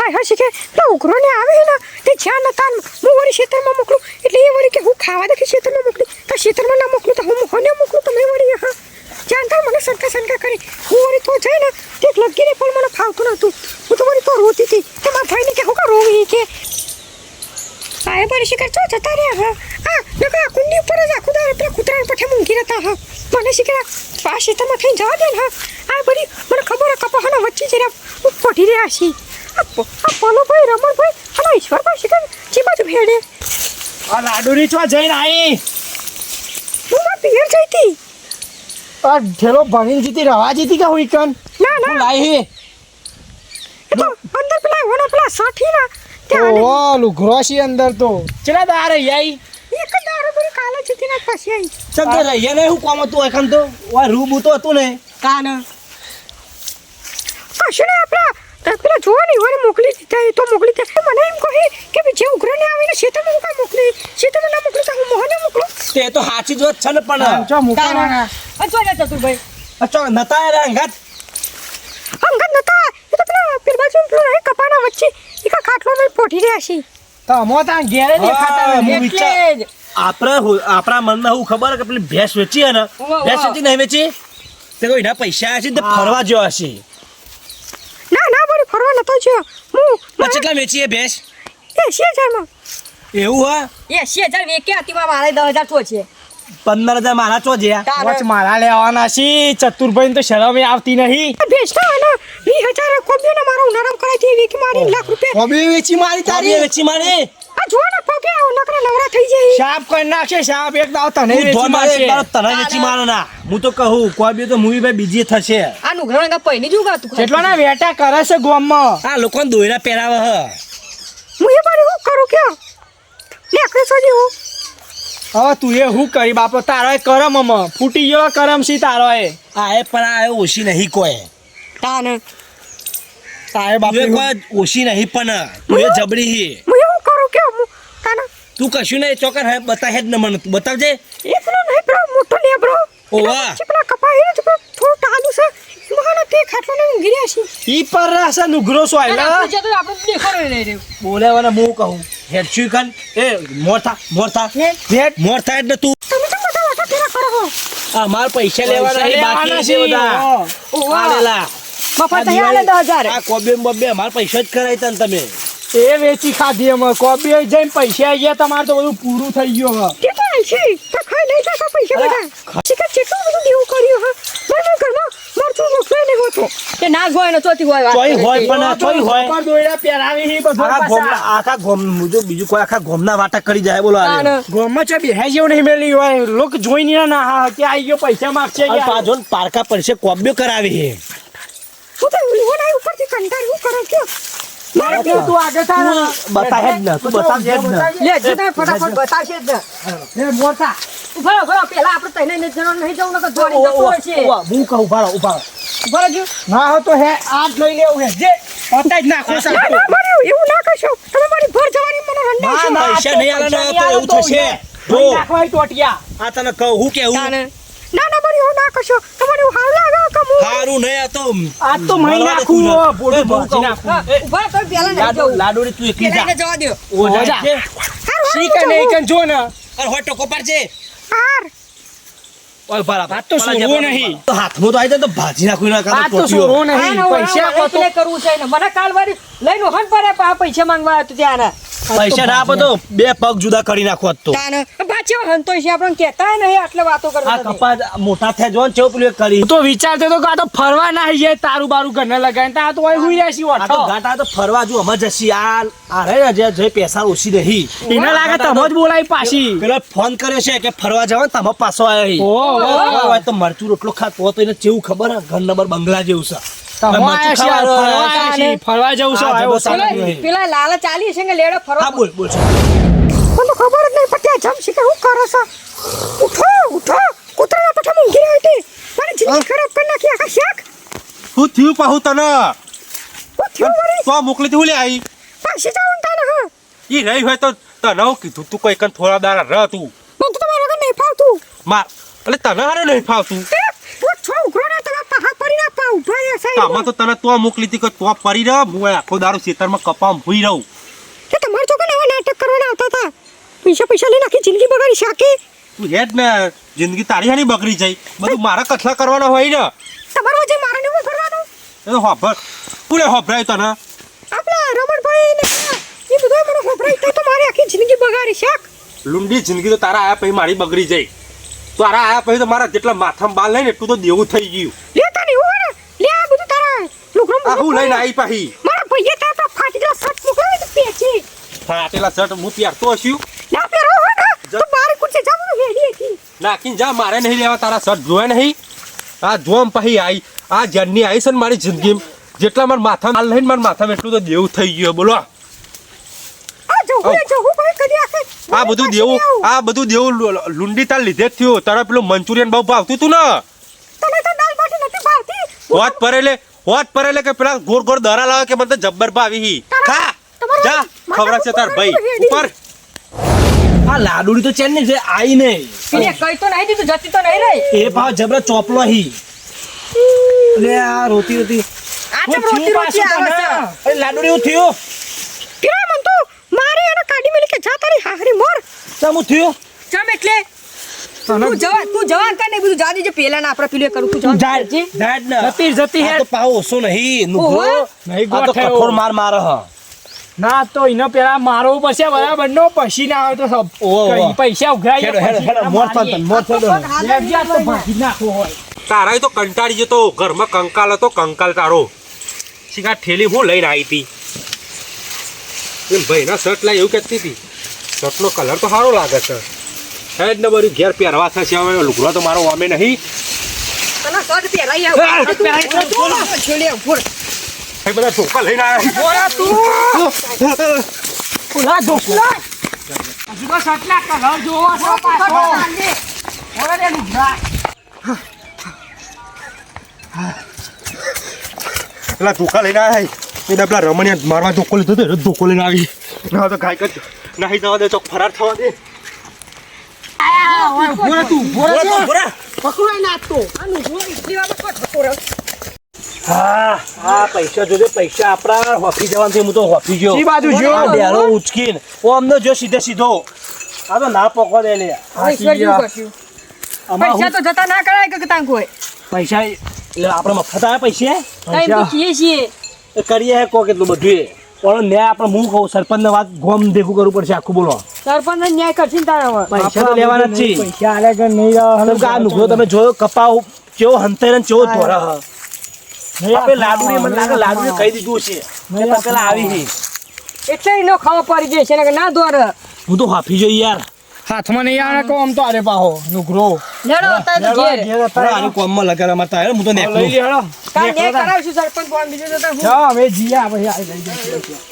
થાય, હશે કે તો ઉઘરો ને આવે ને, તે જ્યાં નતા હું વળી ખેતરમાં મોકલું. એટલે એ વળી કે હું ખાવા દે ખેતરમાં મોકલું. તો ખેતરમાં ના મોકલું તો હું મોહને મોકલું તમે વળી હા. જ્યાં થાય મને સરખા સંકા કરી. હું વળી તો જાય ને તે લગીને પણ મને ફાવતું નહોતું. હું તો વળી તો રોતી હતી. તે મારા ભાઈને કે હું કા રોવી કે? સાહેબ બરી શિકાર ચો જતા રહ્યા હા? આ, નકર આ કુંડી ઉપર જ આખું દાડે પેલા કૂતરાને પઠે મૂકી રહેતા હા. મને શિકાર આ ખેતરમાં થઈને જવા દે હા. આ બધી મને ખબર કપા હના વચ્ચે જરા ફોટી રહ્યા છીએ. પલોભાઈ રમણભાઈ અને ઈશ્વરભાઈ શિકાર જે બાજુ ભેડે આ લાડુની ચો જઈને આઈ. હું મારા પિયર જઈતી આ ઢેલો ભણીને જીતી રવા જીતી કે હું કન ના ના. લાઈ હે. તો અંદર પેલા ઓના પેલા સાઠી ના ત્યાં ઓ અંદર તો. ચલા દારે યાઈ એક જ પર કાલે જીતી ના પછી આવી ચંદ્ર રહીએ ને હું કોમ હતું એખાન તો. ઓ રૂબ તો હતું ને. કાન કશું ને આપણા તો પેલા જોવા નહીં હોય મોકલી દીધા એ તો મોકલી દે. મને એમ કહે કે જે ઉઘરો ને આવીને શેતરમાં હું કાં મોકલી? શેતરમાં ના મોકલી તો હું મોહને મોકલું? તે તો સાચી જ વાત છે ને પણ ચો મોકલવાના અચો નતા રે અંગત? અંગત નતા. એ તો પેલા પેલ બાજુ પેલો રહે કપાના વચ્ચે એકા ખાટલો મે પોઠી રહ્યા છે. તો અમો તા ઘેરે દેખાતા ખાતા એટલે આપણે આપણા મનમાં હું ખબર કે પેલી ભેંસ વેચી હે ને? ભેંસ વેચી નહીં વેચી? તે કોઈ એના પૈસા હશે ને તે ફરવા જેવા હશે. ના ના નતો હું? કેટલા વેચી એ ભેંસ એસી હજારમાં એવું હા? એસી હજાર વેક્યા હતી? મારે દસ હજાર તો છે. પંદર હજાર મારા ચો જ્યાં વોચ મારા લેવાના છે. ચતુરભાઈ તો શરમ આવતી નહીં. બેચતા હોય ને વીસ હજાર કોબીઓને મારો નરમ કરાવી હતી વીકી મારી લાખ રૂપિયા. કોબી વેચી મારી તારી. વેચી મારી? પગે નકરા નવરા થઈ જાય. શાપ કરી નાખશે શાપ એક દાવ તને વેચી ધોન મારે એક મારશે તને વેચી મારો ના. હું તો કહું કોઈ બી તો મૂવી ભાઈ બીજી થશે. આ નુઘરણ પૈની જ ઉગાતું કેટલો ના વેટા કરે છે ગોમમાં. આ લોકોને દોયરા પહેરાવે હ. હું એ મારી હું કરું કે લેખરે સોજી હું. હવે તું એ હું કરી બાપો? તારો કરમ અમ. ફૂટી ગયો કરમ સી તારો એ આ એ પણ આ ઓછી નહીં કોઈ. તાને. તારે બાપુ ઓછી નહીં પણ. તું એ હી હું એવું કરું કે હું કાના તું કશું નહીં ચોકર હે બતાવે જ ન મને. તું બતાવજે. એ પેલો નહીં બ્રો મોટો લેબરો ઓવા. જે પેલા કપા એને તો પેલો થોડું ટાલું છે. મહાના ને તે ખાટલો ને ઊંઘી રહ્યા છે. ઈ પર રહેશે નુઘરો સોયલા આપણે તો આપણે દેખો નહીં રહ્યું બોલે મને હું હેડ કન એ મોર થા હેડ થા. ભેટ મોર થા એટલે તું. તમે તો બધા વાતો ફેરા કરો છો આ માર પૈસા લેવાના છે બાકી છે બધા. ઓવા. આલેલા. મફત આલે 10000 આ કોબે ને બબ્બે માર પૈસા જ કરાય તને તમે. એ વેચી ખાધી અમે કોબી જઈને પૈસા આવી ગયા તમારે તો બધું પૂરું થઈ ગયું હવે. આવી છે. તો ખાઈ પૈસા બધા? શીખર કેટલું બધું દેવું કર્યું હા? મને ઘરમાં મરચું રોટલો નહીં હોતો. કે ના ગોય ને ચોથી હોય વાત હોય પણ આ હોય. ઉપર દોયડા પહેરાવી હી બધું આખા પાછા. આખા ગોમ મુજો બીજું કોઈ આખા ગોમના વાટા કરી જાય બોલો આ ગોમમાં ચા બેહાઈ જેવું નહીં મેલી હોય. લોક જોઈને ના હા કે આઈ ગયો પૈસા માગશે કે પાછો પારકા પડશે કોબ્યો કરાવી હે. હું તો ઓલા ઉપરથી કંટાળ હું કરું કયો? મારે કેવું તું આગળ થા ને. બતાવે જ ને તું બતાવજે જ ને. લે જે તમે ફટાફટ બતાવશે જ ને. એ મોટા. ઊભા રહો, ઊભા રહો. પેલા આપણે તઈને ને જણા નહીં જવું નકર દોડી જતું હોય છે. ઊભા, હું કહું ઊભા રહો, ઊભા રહો. ઊભા રહેજો. ના હો હે આજ લઈ લેવું હે. જે પતાઈ જ નાખો ના સાહેબ ના મારે એવું ના તમે મારી ભર જવાની મને હંડાવશો ના, પૈસા નહીં આલે તો એવું થશે. લઈ જો. નાખવા ઈ ટોટિયા. આ તને કહું હું કેવું તાને. ના ના મારી એવું ના કરશો તમારે એવું હાવ લાગે કે હું નહીં આ તો આજ તો મહી નાખું તું બોડું એ ભાજી કહું. નાખું. હા, ઊભા રહો, પેલા નહીં લાડુ જવું. તું એકલી જા જવા દ્યો. ઓ જા જા. જે. હારું, શી કે નહીં કે જો ને અરે હોય ટોકો પાડજે હાર ઓય બરાબર આ તો સોરવું નહીં. તો હાથમાં તો આવી તો ભાજી નાખું ના કાં તો ટોપીઓ. નહીં પૈસા કરવું છે ને. મને કાલ લઈને હન પડે આ પૈસા માંગવા આવ્યો તો પૈસા ના આપો તો બે પગ જુદા કરી નાખો તો તાને. પાછો છે? આપણને કહેતા નહીં આટલે વાતો આ કરતા મોટા થયા જો ને પેલું કરી. તો વિચારતો તો આ તો ફરવા ના જાય તારું બારું ઘરને લગાવીને તો તો અહીં રહેશી આ તો ઓઠો. તો ફરવા જો અમે જશી. આ આ રે જે જે પૈસા ઓછી રહી. એને લાગે તમે જ બોલાવી પાછી. પેલો ફોન કર્યો છે કે ફરવા જવા તમે પાછો આવ્યો. તો મરચું રોટલો ખાતો હોય તો એને કેવું ખબર ઘર નંબર બંગલા જેવું છે. ફરવા જવું છે. પેલા- પેલા લાલા ચાલી છે કે લેડો ફરવા બોલ બોલ મને તો ખબર જ નહીં પડતી આ જમ શીખર હું કરો છો? ઉઠો ઉઠો. કૂતરાના પઠા ઊંઘી રહી હતી મારી જિંદગી ખરાબ કરી નાખી. આખા શાક. હું થયું પાહુ તને? હું થયું વળી? તો મોકલી તું લે આવી? પાછી જાઉં ને તાને હા ઈ રહી હોય તો તને હું કીધું તું કોઈ કન થોડા દાડા રહ તું. મને તો તમારા વગર નહીં ફાવતું. માર એટલે તને હારે નહીં ફાવતું. તો તને તો મોકલી હતી કે તો પરી રહ હું આખો દારૂ ખેતરમાં કપામ ભૂઈ રહું તે તમારે તો કોને આવા નાટક કરવાના આવતા હતા પૈસા પૈસા લઈને આખી જિંદગી બગાડી શાકી તું હેડ ને જિંદગી તારી હાની બગડી જાય. બધું મારા કથલા કરવાના હોય ને. તમારો જે મારા ને કરવાનું? એ તો હોભર. પૂરે હોભરાય તને? આપણા રમણભાઈ ને એ બધું મને હોભરાય. તો તો મારી આખી જિંદગી બગાડી શાક લુંડી જિંદગી તો તારા આયા પછી મારી બગડી જાય. તારા આયા પછી તો મારા જેટલા માથામાં બાલ લઈને એટલું તો દેવું થઈ ગયું. લે તને એવું ને? લે આ બધું તારા લુગડું આ હું લઈને આવી પાહી મારા ભઈએ તારા ફાટેલા શર્ટ મોકલાવી તો પેચી. ફાટેલા શર્ટ હું પહેરતો હશું ના પહેરો હોય ને તો બાર કુછે જવાનું હેડી હતી નાખીને જા મારે નહીં લેવા તારા શર્ટ જોવે નહીં. આ જોમ પછી આવી આ જર્ની આવી છે ને મારી જિંદગીમાં જેટલા મારા માથા માલ લઈને મારા માથામાં એટલું તો દેવું થઈ ગયું બોલો. આ બધું દેવું આ બધું દેવું લુંડી તાર લીધે જ થયું. તારા પેલું મંચુરિયન બહુ ભાવતું તું ને. હોત પરેલે હોત પરેલે કે પેલા ગોળ ગોળ દરા લાવે કે મને જબ્બર ભાવી જા ખબર છે તાર ભાઈ. ઉપર. લાડુડી તો ચેન છે આઈ નહીં એને કઈ તો નહીં દીધું જતી તો નહીં રહી. એ ભાવ જબરા ચોપલો હી. લે આ રોતી રોતી આ તો રોતી રોતી આવે છે? અરે લાડુડી હું થયું? પેલા મન તો? મારી એને કાઢી મેલી કે જા તારી હાહરી મોર. ચમ હું થયું? ચમ એટલે? તું જવા તું જવાન કર ને બધું જા દીજે પેલા ના આપણે પેલું કરું તું જવાન જાડ. જાડ ને. જતી જતી હે હેડ તો પાવ ઓસો નહીં. નુગો. નહીં આ કઠોર માર માર હ. ના તો એનો પેલા મારવું પડશે બરાબર નો પછી ના આવે તો પૈસા ઉઘરાઈ આ તો ભાગી નાખવો હોય. તારાય તો કંટાળી જતો ઘરમાં કંકાલ હતો કંકાલ તારો. શીખા ઠેલી હું લઈને આવી હતી? એમ ભાઈના શર્ટ લાવી એવું કહેતી હતી. શર્ટનો કલર તો સારો લાગે છે. હેડ ને બધું ઘેર પહેરવા થશે હવે લુગડા તો મારો વામે નહીં. તને પહેરાઈ આવ. એ બધા ચોખા લઈને આવ્યા બોલા ઢોકલા હજુ તો સટલા કલર જોવો છો પાછો હવે રે લુગડા. પેલા ધોકા લઈને આવ્યા એને પેલા રમણીયા મારવા ધોકો લીધો તો ધોકો લઈને આવી ના તો ગાય કર નાહી જવા દે ચોક ફરાર થવા દે ઊભો રે તું, બોલા તું. પકડો ના આનું હા. પૈસા જોજે પૈસા આપણા હોફી જવાનું છે હું તો હોફી ગયો. ઈ બાજુ જો. આ બેરો ઉચકીને. ઓ અમને જો સીધે સીધો. આ તો ના પકવા દે લે. ઈશ્વર જેવું કશું? આમાં પૈસા તો જતા ના કરાય કે તાંગ કોઈ પૈસા આપણે મફત આવે પૈસા? કીએ છીએ. કરીએ હે કો કેટલું બધું એ. પણ ન્યાય આપણે હું કહું સરપંચને વાત ગોમ દેખું કરવું પડશે આખું બોલો. સરપંચ ને ન્યાય કરશે ને તારા પૈસા તો લેવાના જ છે. પૈસા આલે કે નહીં આ નુકરો તમે જોયો કપાવ કેવો હંતાઈ ને કેવો ધોરા હ. આપણે લાડુને મને લાગે લાડુને કહી દીધું છે કે તમે આવી છે એટલે એનો ખાવા પડી જાય છે ને કે ના દોર હું તો હાફી જોઈ યાર. હાથમાં નહીં આવે તો આમ તો આરે પાહો નુકરો લેડો અત્યારે તો ઘેર. થોડા આનું કોમમાં લગાડવા માટે હું તો લઈ નેકલું કાલ ન્યાય કરાવશું સરપંચ બોન બીજું તો હું જા હવે જીયા લઈ